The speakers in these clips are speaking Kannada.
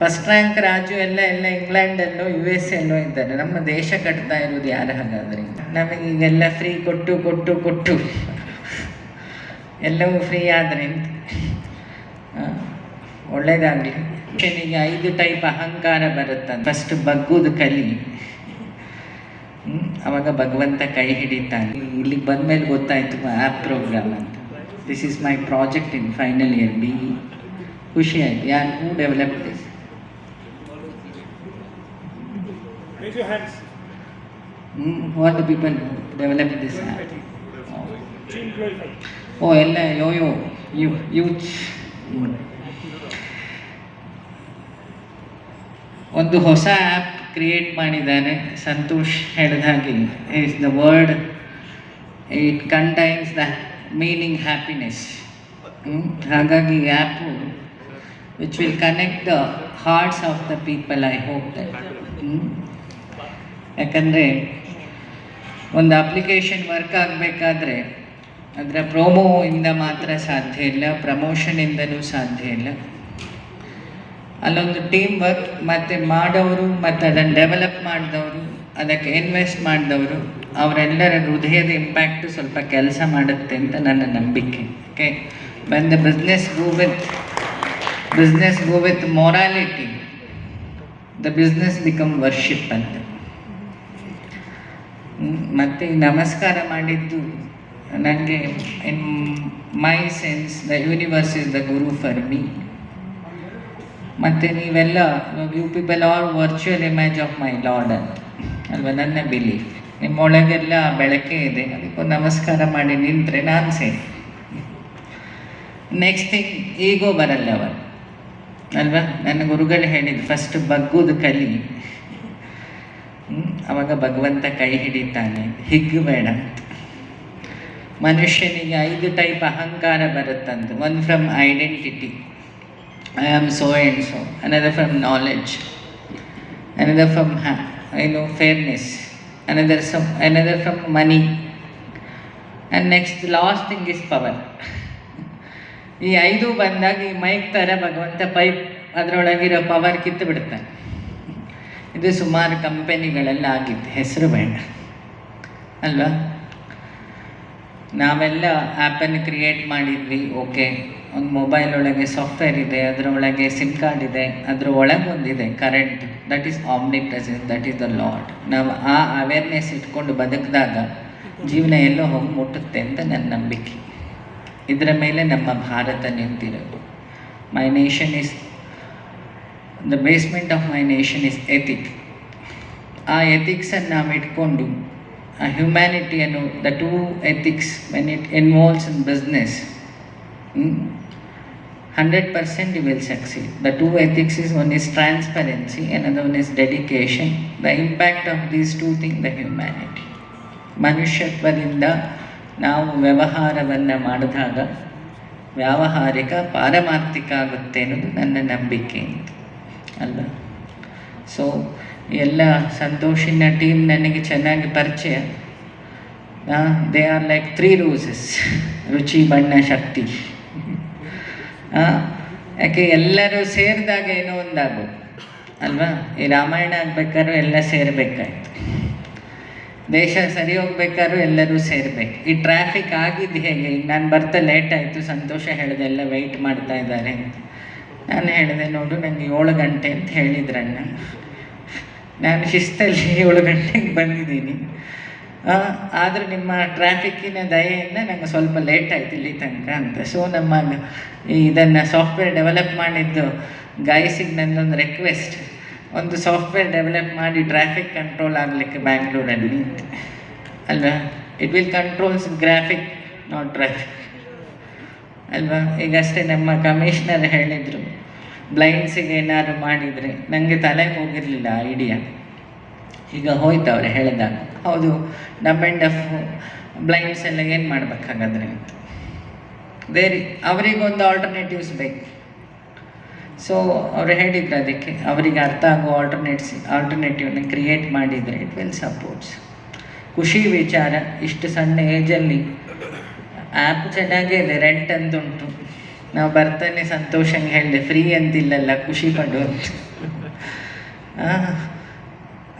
ಫಸ್ಟ್ ರ್ಯಾಂಕ್ ರಾಜು ಎಲ್ಲ ಎಲ್ಲ ಇಂಗ್ಲೆಂಡಲ್ಲೋ ಯು ಎಸ್ ಎಲ್ಲೋ ಇದ್ದಾರೆ. ನಮ್ಮ ದೇಶ ಕಟ್ತಾ ಇರೋದು ಯಾರು ಹಾಗಾದ್ರೆ? ನಮಗೆ ಈಗೆಲ್ಲ ಫ್ರೀ ಕೊಟ್ಟು ಕೊಟ್ಟು ಕೊಟ್ಟು. ಎಲ್ಲವೂ ಫ್ರೀ ಆದರೆ ಒಳ್ಳೇದಾಗಲಿ. ಮನುಷ್ಯನಿಗೆ ಐದು ಟೈಪ್ ಅಹಂಕಾರ ಬರುತ್ತಂತ ಫಸ್ಟ್ ಬಗ್ಗುದು ಕಲಿ. ಅವಾಗ ಭಗವಂತ ಕೈ ಹಿಡಿತಾನೆ. ಇಲ್ಲಿಗೆ ಬಂದ್ಮೇಲೆ ಗೊತ್ತಾಯ್ತು ಆ್ಯಪ್ ಪ್ರೋಗ್ರಾಮ್ ಅಂತ. This is my project in final year B, ಖುಷಿ ಆಯ್ತು. ಯಾರು develop this Raise your hands. What the people develop this app Team glorified. ಓ ಎಲ್ಲ ಯೋ ಯೋ ಯು ಯೂತ್ ಒಂದು ಹೊಸ ಆ್ಯಪ್ ಕ್ರಿಯೇಟ್ ಮಾಡಿದ್ದಾನೆ. ಸಂತೋಷ್ ಹೇಳಿದ ಹಾಗೆ is the word it contains the meaning happiness ಹಾಗಾಗಿ app which will connect the hearts of the people I hope that ಯಾಕಂದರೆ ಒಂದು ಅಪ್ಲಿಕೇಶನ್ ವರ್ಕ್ ಆಗಬೇಕಾದ್ರೆ ಅದರ ಪ್ರೋಮೋ ಇಂದ ಮಾತ್ರ ಸಾಧ್ಯ ಇಲ್ಲ ಪ್ರಮೋಷನಿಂದಲೂ ಸಾಧ್ಯ ಇಲ್ಲ. ಅಲ್ಲೊಂದು ಟೀಮ್ ವರ್ಕ್ ಮತ್ತು ಮಾಡೋರು ಮತ್ತು ಅದನ್ನು ಡೆವಲಪ್ ಮಾಡಿದವರು, ಅದಕ್ಕೆ ಇನ್ವೆಸ್ಟ್ ಮಾಡಿದವರು, ಅವರೆಲ್ಲರ ಹೃದಯದ ಇಂಪ್ಯಾಕ್ಟು ಸ್ವಲ್ಪ ಕೆಲಸ ಮಾಡುತ್ತೆ ಅಂತ ನನ್ನ ನಂಬಿಕೆ ಓಕೆ ಬಂದ business go with business go with morality the business become worship ಅಂತ. ಮತ್ತೆ ನಮಸ್ಕಾರ ಮಾಡಿದ್ದು ನನಗೆ in my sense the universe is the guru for me ಮತ್ತು ನೀವೆಲ್ಲ you people are virtual image of my lord ಅಂತ ಅಲ್ವಾ? ನನ್ನ ಬಿಲೀಫ್ ನಿಮ್ಮೊಳಗೆಲ್ಲ ಬೆಳಕೆ ಇದೆ. ಅದಕ್ಕೂ ನಮಸ್ಕಾರ ಮಾಡಿ ನಿಂತರೆ ನಾನು ಸೇರಿ ನೆಕ್ಸ್ಟ್ ಥಿಂಗ್ ಈಗೋ ಬರಲ್ಲ ಅವರು ಅಲ್ವಾ? ನನ್ನ ಗುರುಗಳು ಹೇಳಿದ್ದು ಫಸ್ಟ್ ಬಗ್ಗುದು ಕಲಿ. ಅವಾಗ ಭಗವಂತ ಕೈ ಹಿಡಿತಾನೆ. ಹಿಗ್ಗು ಬೇಡ ಅಂತ. ಮನುಷ್ಯನಿಗೆ ಐದು ಟೈಪ್ ಅಹಂಕಾರ ಬರುತ್ತಂತೆ. One from identity I am so and so another from knowledge another from ಹ್ಯಾ ಏನು fairness another some another from money and next last thing is power ಈ ಐದು ಬಂದಾಗ ಈ ಮೈಕ್ ಥರ ಭಗವಂತ ಪೈಪ್ ಅದರೊಳಗಿರೋ ಪವರ್ ಕಿತ್ತು ಬಿಡ್ತಾನೆ ಇದು ಸುಮಾರು ಕಂಪೆನಿಗಳೆಲ್ಲ ಆಗಿದೆ ಹೆಸರು ಬೇಡ. ಅಲ್ವಾ? ನಾವೆಲ್ಲ ಆ್ಯಪನ್ನು ಕ್ರಿಯೇಟ್ ಮಾಡಿದ್ವಿ, ಓಕೆ. ಒಂದು ಮೊಬೈಲ್ ಒಳಗೆ ಸಾಫ್ಟ್ವೇರ್ ಇದೆ ಅದರೊಳಗೆ ಸಿಮ್ ಕಾರ್ಡ್ ಇದೆ, ಅದರ ಒಳಗೆ ಒಂದಿದೆ, current. That is omnipresence that is the lord ನಾವು ಆ ಅವೇರ್ನೆಸ್ ಇಟ್ಕೊಂಡು ಬದುಕಿದಾಗ ಜೀವನ ಎಲ್ಲೋ ಹೋಗಿ ಮುಟ್ಟುತ್ತೆ ಅಂತ ನನ್ನ ನಂಬಿಕೆ. ಇದರ ಮೇಲೆ ನಮ್ಮ Bharat ನಿಂತಿರೋದು. My nation is the basement of my nation is ethic ಆ ಎಥಿಕ್ಸನ್ನು ನಾವು ಇಟ್ಕೊಂಡು, ಆ ಹ್ಯುಮ್ಯಾನಿಟಿಯನ್ನು the two ethics when it involves in business hundred percent you will succeed the two ethics is one is transparency another one is dedication the impact of these two thing the humanity ಮನುಷ್ಯತ್ವದಿಂದ ನಾವು ವ್ಯವಹಾರವನ್ನು ಮಾಡಿದಾಗ ವ್ಯಾವಹಾರಿಕ, ಪಾರಮಾರ್ಥಿಕ ಆಗುತ್ತೆ ಅನ್ನೋದು ನನ್ನ ನಂಬಿಕೆ ಅಂತ. ಅಲ್ಲ? ಸೊ ಎಲ್ಲ ಸಂತೋಷಿನ ಟೀಮ್ ನನಗೆ ಚೆನ್ನಾಗಿ ಪರಿಚಯ. They are like three roses ರುಚಿ, ಬಣ್ಣ, ಶಕ್ತಿ. ಯಾಕೆ ಎಲ್ಲರೂ ಸೇರಿದಾಗ ಏನೋ ಒಂದಾಗೋದು ಅಲ್ವಾ? ಈ ರಾಮಾಯಣ ಆಗ್ಬೇಕಾದ್ರೂ ಎಲ್ಲ ಸೇರಬೇಕಾಯ್ತು. ದೇಶ ಸರಿ ಹೋಗ್ಬೇಕಾದ್ರೂ ಎಲ್ಲರೂ ಸೇರಬೇಕು. ಈ ಟ್ರಾಫಿಕ್ ಆಗಿದ್ದು ಹೇಗೆ? ನಾನು ಬರ್ತಾ ಲೇಟ್ ಆಯಿತು, ಸಂತೋಷ ಹೇಳಿದೆ, ಎಲ್ಲ ವೆಯ್ಟ್ ಮಾಡ್ತಾ ಇದ್ದಾರೆ ನಾನು ಹೇಳಿದೆ, ನೋಡು ನನಗೆ ಏಳು ಗಂಟೆ ಅಂತ ಹೇಳಿದ್ರಣ್ಣ ನಾನು ಶಿಸ್ತಲ್ಲಿ ಏಳು ಗಂಟೆಗೆ ಬಂದಿದ್ದೀನಿ. ಆದರೂ ನಿಮ್ಮ ಟ್ರಾಫಿಕ್ಕಿನ ದಯೆಯಿಂದ ನಂಗೆ ಸ್ವಲ್ಪ ಲೇಟ್ ಆಯ್ತು ಇಲ್ಲಿ ತನಕ ಅಂತ. ಸೊ ನಮ್ಮ ಇದನ್ನು ಸಾಫ್ಟ್ವೇರ್ ಡೆವಲಪ್ ಮಾಡಿದ್ದು ಗಾಯಸಿಗೆ ನನ್ನೊಂದು ರಿಕ್ವೆಸ್ಟ್ ಒಂದು ಸಾಫ್ಟ್ವೇರ್ ಡೆವಲಪ್ ಮಾಡಿ ಟ್ರಾಫಿಕ್ ಕಂಟ್ರೋಲ್ ಆಗಲಿಕ್ಕೆ ಬ್ಯಾಂಗ್ಳೂರಲ್ಲಿ ಅಲ್ವಾ? It will controls graphic not traffic ಅಲ್ವಾ? ಈಗಷ್ಟೇ ನಮ್ಮ ಕಮಿಷನರ್ ಹೇಳಿದರು. ಬ್ಲೈಂಡ್ಸಿಗೆ ಏನಾದ್ರು ಮಾಡಿದರೆ ನನಗೆ ತಲೆ ಹೋಗಿರಲಿಲ್ಲ ಐಡಿಯಾ ಈಗ ಹೋಯ್ತು ಅವ್ರು ಹೇಳಿದಾಗ. ಹೌದು ಡಬ್ ಆ್ಯಂಡ್ ಡಫ್ ಬ್ಲೈಂಡ್ಸ್ ಎಲ್ಲ ಏನು ಮಾಡಬೇಕಾಗಾದ್ರೆ? ಬೇರೆ ಅವರಿಗೊಂದು ಆಲ್ಟರ್ನೇಟಿವ್ಸ್ ಬೇಕು. ಸೊ ಅವ್ರು ಹೇಳಿದ್ರು ಅದಕ್ಕೆ, ಅವರಿಗೆ ಅರ್ಥ ಆಗೋ ಆಲ್ಟರ್ನೇಟ್ಸ್ ಆಲ್ಟರ್ನೇಟಿವ್ನ ಕ್ರಿಯೇಟ್ ಮಾಡಿದರೆ ಇಟ್ ವಿಲ್ ಸಪೋರ್ಟ್ಸ್ ಖುಷಿ ವಿಚಾರ, ಇಷ್ಟು ಸಣ್ಣ ಏಜಲ್ಲಿ ಆ್ಯಪ್ ಚೆನ್ನಾಗೇ ಇದೆ ರೆಂಟ್ ಅಂತ ಉಂಟು ನಾವು ಬರ್ತಾನೆ ಸಂತೋಷಂಗೆ ಹೇಳಿದೆ ಫ್ರೀ ಅಂತಿಲ್ಲಲ್ಲ, ಖುಷಿ ಪಡು.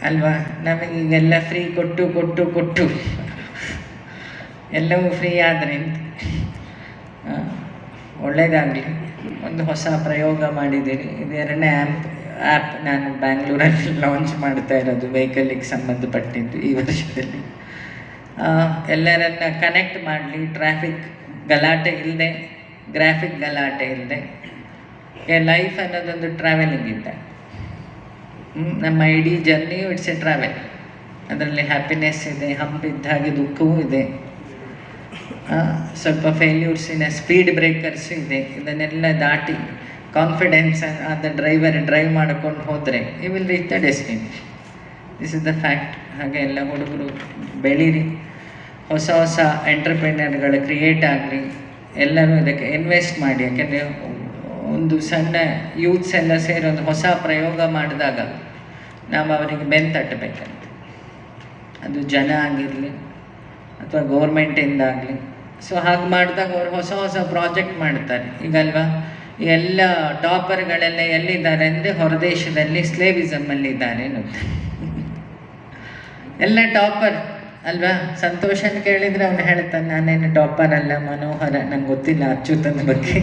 ಅಲ್ವಾ? ನಮಗೀಗೆಲ್ಲ ಫ್ರೀ ಕೊಟ್ಟು ಕೊಟ್ಟು ಕೊಟ್ಟು. ಎಲ್ಲವೂ ಫ್ರೀ ಆದರೆ ಒಳ್ಳೆಯದಾಗಲಿ ಒಂದು ಹೊಸ ಪ್ರಯೋಗ ಮಾಡಿದ್ದೀರಿ ಇದು ಎರಡನೇ ಆ್ಯಪ್ ಆ್ಯಪ್ ನಾನು ಬ್ಯಾಂಗ್ಳೂರಲ್ಲಿ ಲಾಂಚ್ ಮಾಡ್ತಾ ಇರೋದು ವೆಹಿಕಲಿಗೆ ಸಂಬಂಧಪಟ್ಟಿದ್ದು ಈ ವರ್ಷದಲ್ಲಿ. ಎಲ್ಲರನ್ನ ಕನೆಕ್ಟ್ ಮಾಡಲಿ. ಟ್ರಾಫಿಕ್ ಗಲಾಟೆ ಇಲ್ಲದೆ ಗ್ರಾಫಿಕ್ ಗಲಾಟೆ ಇಲ್ಲದೆ ಲೈಫ್ ಅನ್ನೋದೊಂದು ಟ್ರಾವೆಲಿಂಗ್ ಇದ್ದೆ ನಮ್ಮ ಇಡೀ ಜರ್ನಿ ಇಟ್ಸ್ ಎ ಟ್ರಾವೆಲ್ ಅದರಲ್ಲಿ ಹ್ಯಾಪಿನೆಸ್ ಇದೆ ಹಂಪಿದ್ದ ಹಾಗೆ ದುಃಖವೂ ಇದೆ. ಸ್ವಲ್ಪ ಫೇಲ್ಯೂರ್ಸಿನ ಸ್ಪೀಡ್ ಬ್ರೇಕರ್ಸ್ ಇದೆ. ಇದನ್ನೆಲ್ಲ ದಾಟಿ ಕಾನ್ಫಿಡೆನ್ಸ್ ಆದ ಡ್ರೈವರ್ ಡ್ರೈವ್ ಮಾಡ್ಕೊಂಡು ಹೋದರೆ we will reach the destiny this is the fact ಹಾಗೆ ಎಲ್ಲ ಹುಡುಗರು ಬೆಳೀರಿ. ಹೊಸ ಹೊಸ ಎಂಟರ್ಪ್ರಿನರ್ಗಳು ಕ್ರಿಯೇಟ್ ಆಗಲಿ ಎಲ್ಲರೂ ಇದಕ್ಕೆ ಇನ್ವೆಸ್ಟ್ ಮಾಡಿ, ಯಾಕೆಂದರೆ ಒಂದು ಸಣ್ಣ ಯೂತ್ಸ್ ಎಲ್ಲ ಸೇರಿ ಒಂದು ಹೊಸ ಪ್ರಯೋಗ ಮಾಡಿದಾಗ ನಾವು ಅವರಿಗೆ ಬೆನ್ ತಟ್ಟಬೇಕಂತೆ ಅದು ಜನ ಆಗಿರಲಿ ಅಥವಾ ಗೌರ್ಮೆಂಟಿಂದ ಆಗಲಿ. ಸೊ ಹಾಗೆ ಮಾಡಿದಾಗ ಅವರು ಹೊಸ ಹೊಸ ಪ್ರಾಜೆಕ್ಟ್ ಮಾಡ್ತಾರೆ. ಈಗಲ್ವಾ ಎಲ್ಲ ಟಾಪರ್ಗಳೆಲ್ಲ ಎಲ್ಲಿದ್ದಾರೆ ಅಂದರೆ ಹೊರದೇಶದಲ್ಲಿ ಸ್ಲೇವಿಸಮಲ್ಲಿ ಇದ್ದಾರೆ ಅನ್ನೋದು ಎಲ್ಲ ಟಾಪರ್ ಅಲ್ವಾ? ಸಂತೋಷನ್ ಕೇಳಿದರೆ ಅವನು ಹೇಳ್ತಾನೆ, ನಾನೇನು ಟಾಪರ್ ಅಲ್ಲ ಮನೋಹರ, ನಂಗೆ ಗೊತ್ತಿಲ್ಲ ಅಚ್ಯುತನ ಬಗ್ಗೆ.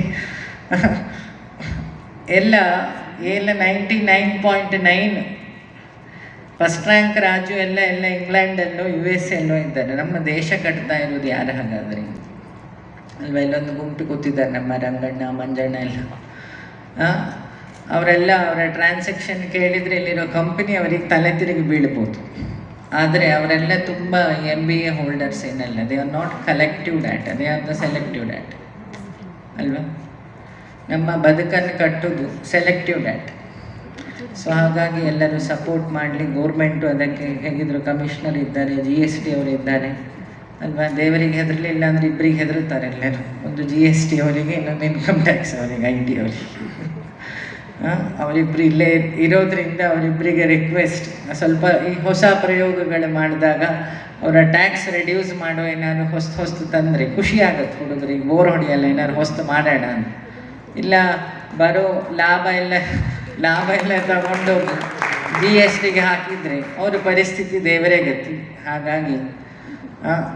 ಎಲ್ಲ ಎಲ್ಲ ninety nine point nine. First rank Raju ಎಲ್ಲ ಎಲ್ಲ ಇಂಗ್ಲೆಂಡಲ್ಲೋ, ಯು ಎಸ್ ಎಲ್ಲೋ ಇದ್ದಾರೆ. ನಮ್ಮ ದೇಶ ಕಟ್ತಾ ಇರೋದು ಯಾರು ಹಾಗಾದರೆ? ಅಲ್ವಾ? ಇಲ್ಲೊಂದು ಗುಂಪು ಕೂತಿದ್ದಾರೆ ನಮ್ಮ ರಂಗಣ್ಣ, ಮಂಜಣ್ಣ ಎಲ್ಲ. ಅವರೆಲ್ಲ ಅವರ ಟ್ರಾನ್ಸಾಕ್ಷನ್ ಕೇಳಿದರೆ ಇಲ್ಲಿರೋ ಕಂಪನಿ ಅವರಿಗೆ ತಲೆ ತಿರುಗಿ ಬೀಳ್ಬೋದು. ಆದರೆ ಅವರೆಲ್ಲ ತುಂಬ ಎಂ ಬಿ ಎ ಹೋಲ್ಡರ್ಸ್ ಏನಲ್ಲ they are not collective data they are the selective data ಅಲ್ವಾ? ನಮ್ಮ ಬದುಕನ್ನು ಕಟ್ಟೋದು ಸೆಲೆಕ್ಟಿವ್ ಡಾಟಾ ಸೊ ಹಾಗಾಗಿ ಎಲ್ಲರೂ ಸಪೋರ್ಟ್ ಮಾಡಲಿ ಗೌರ್ಮೆಂಟು ಅದಕ್ಕೆ ಹೇಗಿದ್ರು ಕಮಿಷನರ್ ಇದ್ದಾರೆ ಜಿ ಎಸ್ ಟಿ ಅವರು ಇದ್ದಾರೆ. ಅಲ್ವಾ? ದೇವರಿಗೆ ಹೆದರಲಿಲ್ಲ ಅಂದರೆ ಇಬ್ಬರಿಗೆ ಹೆದರುತ್ತಾರೆ ಎಲ್ಲರೂ. ಒಂದು ಜಿ ಎಸ್ ಟಿ ಅವರಿಗೆ, ಇನ್ನೊಂದು ಇನ್ಕಮ್ ಟ್ಯಾಕ್ಸ್ ಅವರಿಗೆ ಐ ಟಿ ಅವರಿಗೆ. ಅವರಿಬ್ಬರು ಇಲ್ಲೇ ಇರೋದರಿಂದ ಅವರಿಬ್ಬರಿಗೆ ರಿಕ್ವೆಸ್ಟ್ ಸ್ವಲ್ಪ ಈ ಹೊಸ ಪ್ರಯೋಗಗಳು ಮಾಡಿದಾಗ ಅವರ ಟ್ಯಾಕ್ಸ್ ರೆಡ್ಯೂಸ್ ಮಾಡೋ ಏನಾದ್ರು ಹೊಸ್ತು ಹೊಸ್ತು ತಂದರೆ ಖುಷಿ ಆಗುತ್ತೆ ಹುಡುಗರಿಗೆ ಬೋರ್ ಹೊಡೆಯಲ್ಲ, ಏನಾದ್ರು ಹೊಸ್ತು ಮಾಡೋಣ ಅಂತ. ಇಲ್ಲ, ಬರೋ ಲಾಭ ಎಲ್ಲ ಲಾಭ ಎಲ್ಲ ತಗೊಂಡು ಜಿ ಎಸ್ ಟಿಗೆ ಹಾಕಿದರೆ ಅವ್ರ ಪರಿಸ್ಥಿತಿ ದೇವರೇ ಗತಿ ಹಾಗಾಗಿ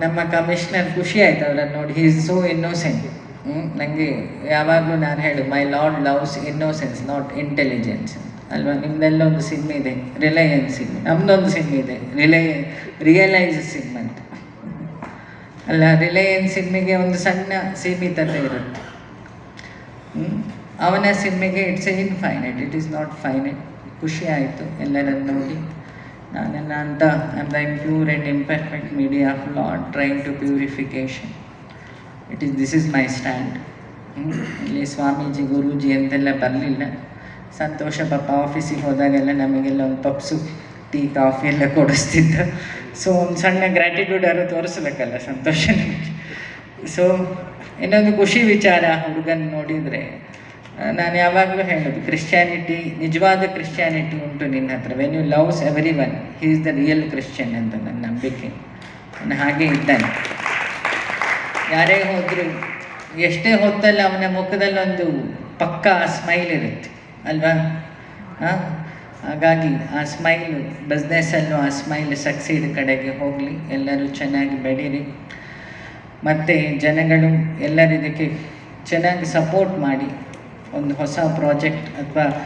ನಮ್ಮ ಕಮಿಷನರ್ ಖುಷಿ ಆಯ್ತು ಅವರನ್ನು ನೋಡಿ. ಹಿ ಸೋ ಇನ್ನೋಸೆಂಟ್ ನನಗೆ ಯಾವಾಗಲೂ ನಾನು ಹೇಳು my lord loves innocence not intelligence ಅಲ್ವಾ? ನಿಮ್ದೆಲ್ಲ ಒಂದು ಸಿಮ್ ಇದೆ ರಿಲಯನ್ಸ್ ಸಿಮ್ ನಮ್ದೊಂದು ಸಿಮ್ ಇದೆ ರಿಲಯ ರಿಯಲೈಸ್ ಸಿಮ್ ಅಂತ. ಅಲ್ಲ ರಿಲಯನ್ಸ್ ಸಿಮ್ಮಿಗೆ ಒಂದು ಸಣ್ಣ ಸೀಮಿತತೆ ಇರುತ್ತೆ? ಅವನ ಸಿಮ್ಮಿಗೆ it's a infinite it is not finite ಖುಷಿ ಆಯಿತು, ಎಲ್ಲರನ್ನು ನೋಡಿ. ನಾನೆಲ್ಲ ಅಂತ I'm the impure and imperfect media of lord trying to purification it is this is my stand ಇಲ್ಲಿ ಸ್ವಾಮೀಜಿ, ಗುರೂಜಿ ಅಂತೆಲ್ಲ ಬರಲಿಲ್ಲ. ಸಂತೋಷ, ಪಾಪ ಆಫೀಸಿಗೆ ಹೋದಾಗೆಲ್ಲ ನಮಗೆಲ್ಲ ಒಂದು ಪಪ್ಸು, ಟೀ, ಕಾಫಿ ಎಲ್ಲ ಕೊಡಿಸ್ತಿದ್ದ. ಸೊ ಒಂದು ಸಣ್ಣ ಗ್ರ್ಯಾಟಿಟ್ಯೂಡ್ ಯಾರು ತೋರಿಸ್ಬೇಕಲ್ಲ ಸಂತೋಷ ಸೊ ಇನ್ನೊಂದು ಖುಷಿ ವಿಚಾರ ಹುಡುಗನ ನೋಡಿದರೆ ನಾನು ಯಾವಾಗಲೂ ಹೇಳೋದು ಕ್ರಿಶ್ಚಿಯಾನಿಟಿ ನಿಜವಾದ ಕ್ರಿಶ್ಚಿಯಾನಿಟಿ ಉಂಟು ನಿನ್ನ ಹತ್ರ. When you loves every one he is the real Christian ಅಂತ ನನ್ನ ನಂಬಿಕೆ. ನಾನು ಹಾಗೆ ಇದ್ದಾನೆ. ಯಾರೇ ಹೋದರೂ, ಎಷ್ಟೇ ಹೊತ್ತಲ್ಲಿ ಅವನ ಮುಖದಲ್ಲಿ ಒಂದು ಪಕ್ಕ ಸ್ಮೈಲ್ ಇರುತ್ತೆ, ಅಲ್ವಾ? ಹಾಂ? ಹಾಗಾಗಿ ಆ ಸ್ಮೈಲು ಬಿಸ್ನೆಸ್ಸಲ್ಲೂ ಆ ಸ್ಮೈಲ್ ಸಕ್ಸೀಡ್ ಕಡೆಗೆ ಹೋಗಲಿ, ಎಲ್ಲರೂ ಚೆನ್ನಾಗಿ ಬೆಳೀರಿ. ಮತ್ತು ಜನಗಳು ಎಲ್ಲರೂ ಇದಕ್ಕೆ ಚೆನ್ನಾಗಿ ಸಪೋರ್ಟ್ ಮಾಡಿ, ಒಂದು ಹೊಸ ಪ್ರಾಜೆಕ್ಟ್ ಅಥವಾ